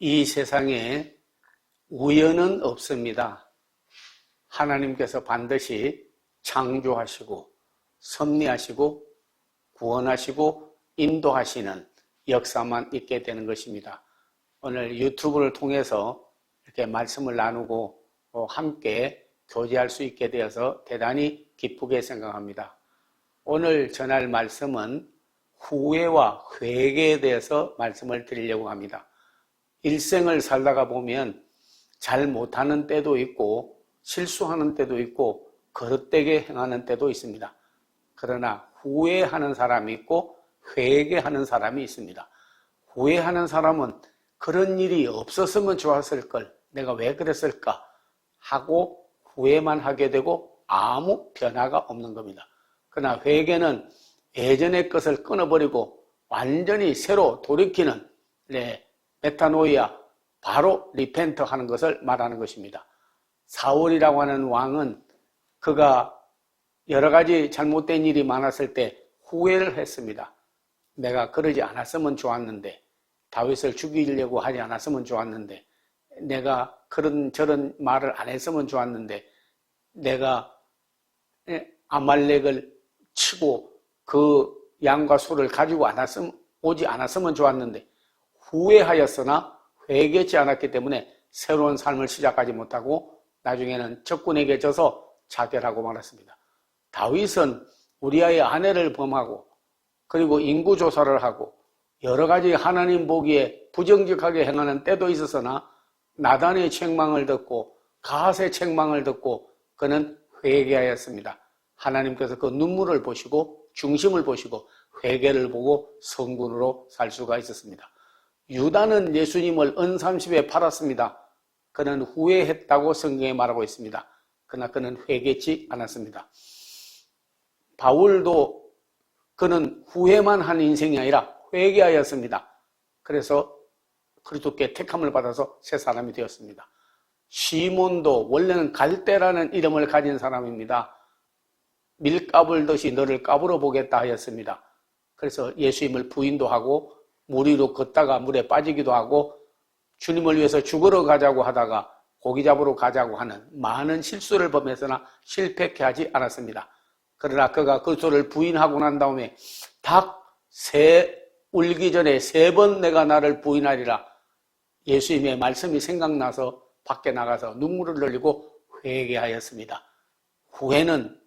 이 세상에 우연은 없습니다. 하나님께서 반드시 창조하시고 섭리하시고 구원하시고 인도하시는 역사만 있게 되는 것입니다. 오늘 유튜브를 통해서 이렇게 말씀을 나누고 어, 함께 교제할 수 있게 되어서 대단히 기쁘게 생각합니다. 오늘 전할 말씀은 후회와 회개에 대해서 말씀을 드리려고 합니다. 일생을 살다가 보면 잘 못하는 때도 있고 실수하는 때도 있고 거릇되게 행하는 때도 있습니다. 그러나 후회하는 사람이 있고 회개하는 사람이 있습니다. 후회하는 사람은 그런 일이 없었으면 좋았을 걸 내가 왜 그랬을까 하고 후회만 하게 되고 아무 변화가 없는 겁니다. 그러나 회개는 예전의 것을 끊어버리고 완전히 새로 돌이키는 네, 메타노이아 바로 리펜트 하는 것을 말하는 것입니다. 사울이라고 하는 왕은 그가 여러 가지 잘못된 일이 많았을 때 후회를 했습니다. 내가 그러지 않았으면 좋았는데 다윗을 죽이려고 하지 않았으면 좋았는데 내가 그런 저런 말을 안 했으면 좋았는데 내가 아말렉을 치고 그 양과 소를 가지고 않았음, 오지 않았으면 좋았는데 후회하였으나 회개치 않았기 때문에 새로운 삶을 시작하지 못하고 나중에는 적군에게 져서 자결하고 말았습니다. 다윗은 우리아의 아내를 범하고 그리고 인구 조사를 하고 여러 가지 하나님 보기에 부정직하게 행하는 때도 있었으나 나단의 책망을 듣고 가세 책망을 듣고 그는 회개하였습니다. 하나님께서 그 눈물을 보시고 중심을 보시고 회개를 보고 성군으로 살 수가 있었습니다. 유다는 예수님을 은30에 팔았습니다. 그는 후회했다고 성경에 말하고 있습니다. 그러나 그는 회개치 않았습니다. 바울도 그는 후회만 한 인생이 아니라 회개하였습니다. 그래서 그리스도께 택함을 받아서 새 사람이 되었습니다. 시몬도 원래는 갈대라는 이름을 가진 사람입니다. 밀가불 듯이 너를 까불어 보겠다 하였습니다. 그래서 예수님을 부인도 하고 물 위로 걷다가 물에 빠지기도 하고 주님을 위해서 죽으러 가자고 하다가 고기 잡으러 가자고 하는 많은 실수를 범해서나 실패케 하지 않았습니다. 그러나 그가 그 소를 부인하고 난 다음에 닭새 울기 전에 세 번 내가 나를 부인하리라 예수님의 말씀이 생각나서 밖에 나가서 눈물을 흘리고 회개하였습니다. 후회는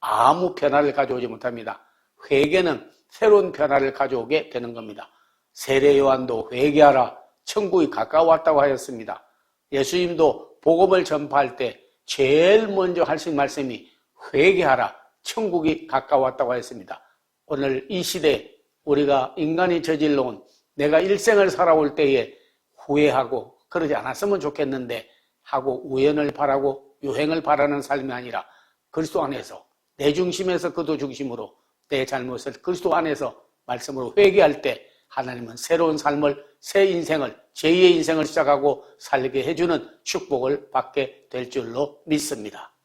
아무 변화를 가져오지 못합니다. 회개는 새로운 변화를 가져오게 되는 겁니다. 세례 요한도 회개하라 천국이 가까웠다고 하였습니다. 예수님도 복음을 전파할 때 제일 먼저 하신 말씀이 회개하라 천국이 가까웠다고 하였습니다. 오늘 이 시대 우리가 인간이 저질러 온 내가 일생을 살아올 때에 후회하고 그러지 않았으면 좋겠는데 하고 우연을 바라고 유행을 바라는 삶이 아니라 그리스도 안에서 내 중심에서 그도 중심으로 내 잘못을 그리스도 안에서 말씀으로 회개할 때 하나님은 새로운 삶을 새 인생을 제2의 인생을 시작하고 살게 해주는 축복을 받게 될 줄로 믿습니다.